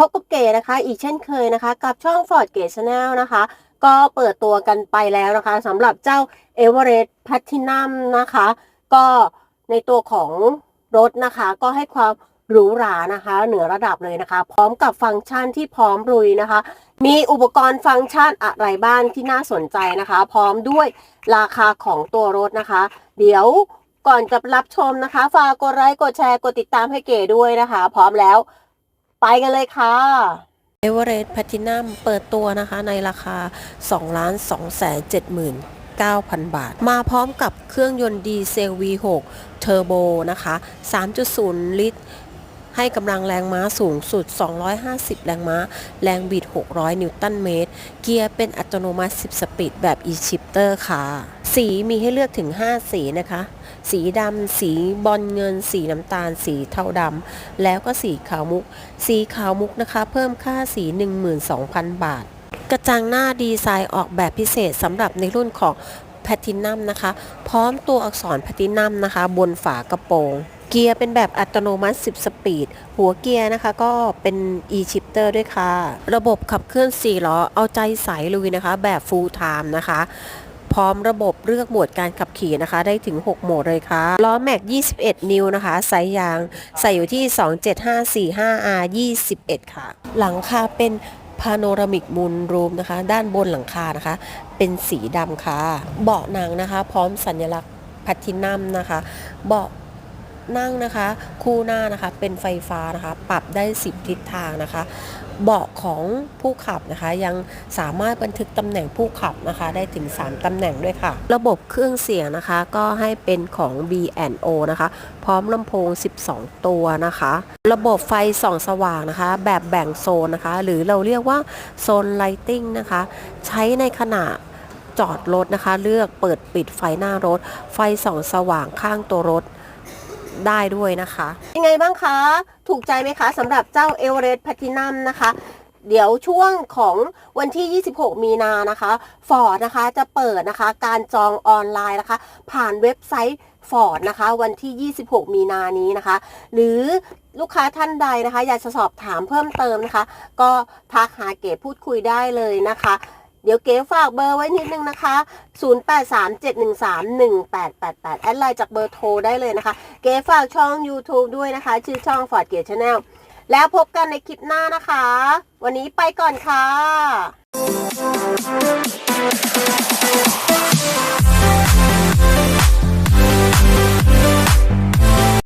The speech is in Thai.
พบกับเก๋นะคะ อีกเช่นเคยนะคะ กับช่อง Ford เก๋ Channel นะคะ ก็เปิดตัวกันไปแล้วนะคะสำหรับเจ้า Everest Platinum นะคะ ก็ในตัวของรถนะคะ ก็ให้ความหรูหรานะคะ เหนือระดับเลยนะคะ พร้อมกับฟังก์ชันที่พร้อมรุยนะคะ มีอุปกรณ์ฟังก์ชันอะไรบ้างที่น่าสนใจนะคะ พร้อมด้วยราคาของตัวรถนะคะ เดี๋ยวก่อนจะรับชมนะคะ ฝากกดไลค์กดแชร์กดติดตามให้เก๋ด้วยนะคะ พร้อมแล้ว ไปกันเลยค่ะเอเวอเรสต์แพทินัมเปิดตัวนะคะในราคา2 2 7 9 0 0 0 บาท มาพร้อมกับเครื่องยนต์ดีเซล V6 เทอร์โบนะคะ 3.0 ลิตร ให้กำลังแรงม้าสูงสุด 250 แรงม้า แรงบิด 600 นิวตันเมตร เกียร์เป็นอัตโนมัติ 10 สปีดแบบ e-shifter ค่ะ สีมีให้เลือกถึง 5 สีนะคะ สีดำสีบอลเงิน สีน้ำตาล สีเทาดำแล้วก็สีขาวมุก สีขาวมุกนะคะ เพิ่มค่าสี 12,000 บาท กระจังหน้าดีไซน์ออกแบบพิเศษสำหรับในรุ่นของแพทินัมนะคะ พร้อมตัวอักษรแพทินัมนะคะ บนฝากระโปรงเกียร์เป็นแบบอัตโนมัติ 10 สปีด หัวเกียร์นะคะก็เป็น e-shifter ด้วยค่ะ ระบบขับเคลื่อน 4 ล้อ เอาใจใส่ลุยนะคะ แบบ full time นะคะ พร้อมระบบเลือกโหมดการขับขี่นะคะ ได้ถึง 6 โหมดเลยค่ะ ล้อแม็ก 21 นิ้วนะคะไซส์ยาง ใส่อยู่ที่ 27545R 21 ค่ะ หลังคาเป็นพาโนรามิกมูนรูมนะคะ ด้านบนหลังคานะคะ เป็นสีดำค่ะ เบาะหนังนะคะ พร้อมสัญลักษณ์แพลทินัมนะคะ เบาะ นั่งนะคะ คู่หน้านะคะเป็นไฟฟ้านะคะ ปรับได้ 10 ทิศทางนะคะ เบาะของผู้ขับนะคะ ยังสามารถบันทึกตำแหน่งผู้ขับนะคะ ได้ถึง 3ตำแหน่งด้วยค่ะ ระบบเครื่องเสียงนะคะ ก็ให้เป็นของ B&O นะคะ พร้อมลำโพง 12 ตัวนะคะ ระบบไฟส่องสว่างนะคะ แบบแบ่งโซนนะคะ หรือเราเรียกว่าโซนไลติงนะคะ ใช้ในขณะจอดรถนะคะ เลือกเปิดปิดไฟหน้ารถ ไฟส่องสว่างข้างตัวรถ ได้ด้วยนะคะ ยังไงบ้างคะ ถูกใจไหมคะสำหรับเจ้า e v e r e s t Platinum นะคะ เดี๋ยวช่วงของวันที่ 26 มีนานะคะ Ford นะคะจะเปิดนะคะการจองออนไลน์นะคะ ผ่านเว็บไซต์ Ford นะคะ วันที่ 26 มีนานี้นะคะ หรือลูกค้าท่านใดนะคะ อยากจะสอบถามเพิ่มเติมนะคะ ก็ทักหาเก๋พูดคุยได้เลยนะคะ เดี๋ยวเก๋ฝากเบอร์ไว้นิดนึงนะคะ 0837131888 แอดไลน์จากเบอร์โทรได้เลยนะคะ เก๋ฝากช่อง YouTube ด้วยนะคะ ชื่อช่อง Ford เก๋ชาแนลแล้วพบกันในคลิปหน้านะคะ วันนี้ไปก่อนค่ะ